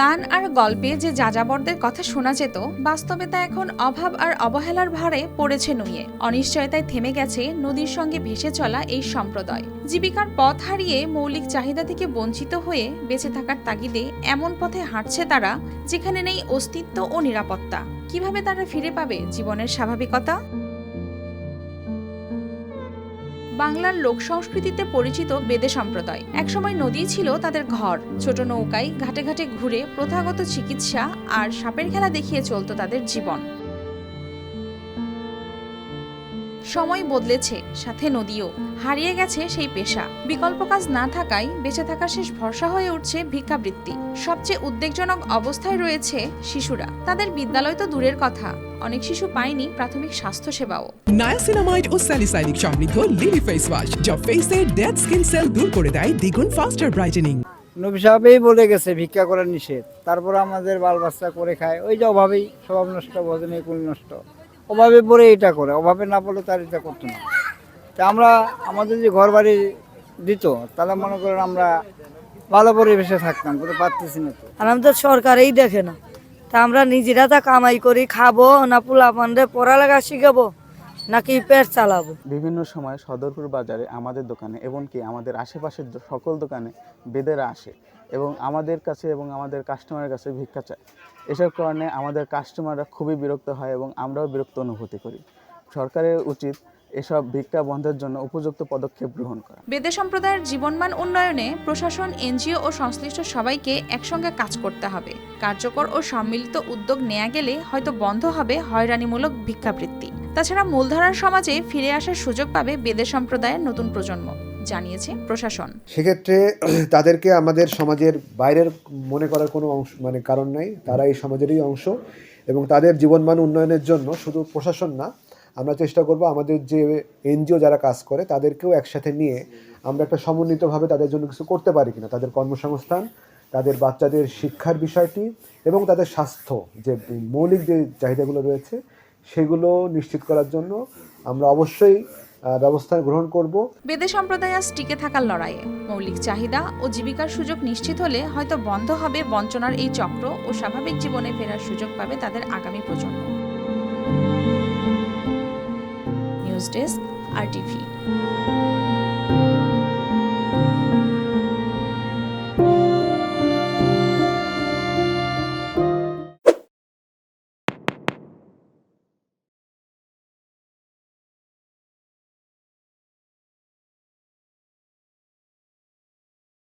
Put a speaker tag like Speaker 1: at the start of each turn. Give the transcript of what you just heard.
Speaker 1: গান আর গল্পে যে যাযাবরদের কথা শোনা যেত, বাস্তবে তা এখন অভাব আর অবহেলার ভারে পড়েছে নুয়ে। অনিশ্চয়তায় থেমে গেছে নদীর সঙ্গে ভেসে চলা এই সম্প্রদায়। জীবিকার পথ হারিয়ে মৌলিক চাহিদা থেকে বঞ্চিত হয়ে বেঁচে থাকার তাগিদে এমন পথে হাঁটছে তারা, যেখানে নেই অস্তিত্ব ও নিরাপত্তা। কীভাবে তারা ফিরে পাবে জীবনের স্বাভাবিকতা? বাংলার লোক সংস্কৃতিতে পরিচিত বেদে সম্প্রদায়। একসময় নদী ছিল তাদের ঘর। ছোট নৌকায় ঘাটে ঘাটে ঘুরে প্রথাগত চিকিৎসা আর সাপের খেলা দেখিয়ে চলত তাদের জীবন। সময় বদলেছে সাথে নদীও। হারিয়ে গেছে সেই পেশা। বিকল্প কাজ না থাকায় বেঁচে থাকার শেষ ভরসা হয়ে উঠছে ভিক্ষাবৃত্তি। সবচেয়ে উদ্বেগজনক অবস্থায় রয়েছে শিশুরা। তাদের বিদ্যালয় তো দূরের কথা। অনেক শিশু পায়নি প্রাথমিক স্বাস্থ্যসেবাও।
Speaker 2: নায়াসিনামাইড ও স্যালিসাইনিক সমৃদ্ধ লিলি ফেস ওয়াশ যা ফেসের ডেড স্কিন সেল দূর করে দেয় দ্বিগুণ ফাস্টার ব্রাইটেনিং
Speaker 3: নবী সাহেবই বলে গেছে ভিক্ষা করা নিষেধ। তারপর আমাদের বাল বাচ্চা করে খায়। ওই যে অভাবেই স্বভাব নষ্ট ভজনে কুল নষ্ট। অভাবে পড়ে এটা করে, অভাবে না পড়লে তার এটা করতো না। তা আমরা আমাদের যে ঘর বাড়ি দিত, তাহলে মনে করেন আমরা ভালো পরিবেশে থাকতাম কিন্তু পারতেছি না তো।
Speaker 4: আর আমাদের সরকারেই দেখে না। তা আমরা নিজেরা তা কামাই করি, খাব, না পোলা পান্ডে পড়ালেখা শিখাবো। নাকি পেট চালাবো?
Speaker 5: বিভিন্ন সময় সদরপুর বাজারে আমাদের দোকানে এমনকি আমাদের আশেপাশের সকল দোকানে বেদেরা আসে এবং আমাদের কাছে এবং আমাদের কাস্টমারের কাছে ভিক্ষা চায়। এসব কারণে আমাদের কাস্টমাররা খুবই বিরক্ত হয় এবং আমরাও বিরক্ত অনুভূতি করি। সরকারের উচিত এসব ভিক্ষা বন্ধের জন্য উপযুক্ত পদক্ষেপ গ্রহণ করা।
Speaker 1: বেদে সম্প্রদায়ের জীবনমান উন্নয়নে প্রশাসন এনজিও ও সংশ্লিষ্ট সবাইকে একসঙ্গে কাজ করতে হবে। কার্যকর ও সম্মিলিত উদ্যোগ নেওয়া গেলে হয়তো বন্ধ হবে হয়রানিমূলক ভিক্ষাবৃত্তি। তাছাড়া মূলধারার সমাজে ফিরে আসার সুযোগ পাবে বেদে সম্প্রদায়ের নতুন প্রজন্ম, জানিয়েছে প্রশাসন।
Speaker 6: সেক্ষেত্রে তাদেরকে আমাদের সমাজের বাইরের মনে করার কোনো অংশ মানে কারণ নাই, তারা এই সমাজেরই অংশ এবং তাদের জীবনমান উন্নয়নের জন্য শুধু প্রশাসন না, আমরা চেষ্টা করব আমাদের যে এনজিও যারা কাজ করে তাদেরকেও একসাথে নিয়ে আমরা একটা সমন্বিতভাবে তাদের জন্য কিছু করতে পারি কিনা, তাদের কর্মসংস্থান, তাদের বাচ্চাদের শিক্ষার বিষয়টি এবং তাদের স্বাস্থ্য, যে মৌলিক যে চাহিদাগুলো রয়েছে সেগুলো নিশ্চিত করার জন্য আমরা অবশ্যই ব্যবস্থা গ্রহণ করব।
Speaker 1: বেদে সম্প্রদায় আজ টিকে থাকার লড়াইয়ে। মৌলিক চাহিদা ও জীবিকার সুযোগ নিশ্চিত হলে হয়তো বন্ধ হবে বঞ্চনার এই চক্র ও স্বাভাবিক জীবনে ফেরার সুযোগ পাবে তাদের আগামী প্রজন্ম। নিউজ ডেস্ক, আর টিভি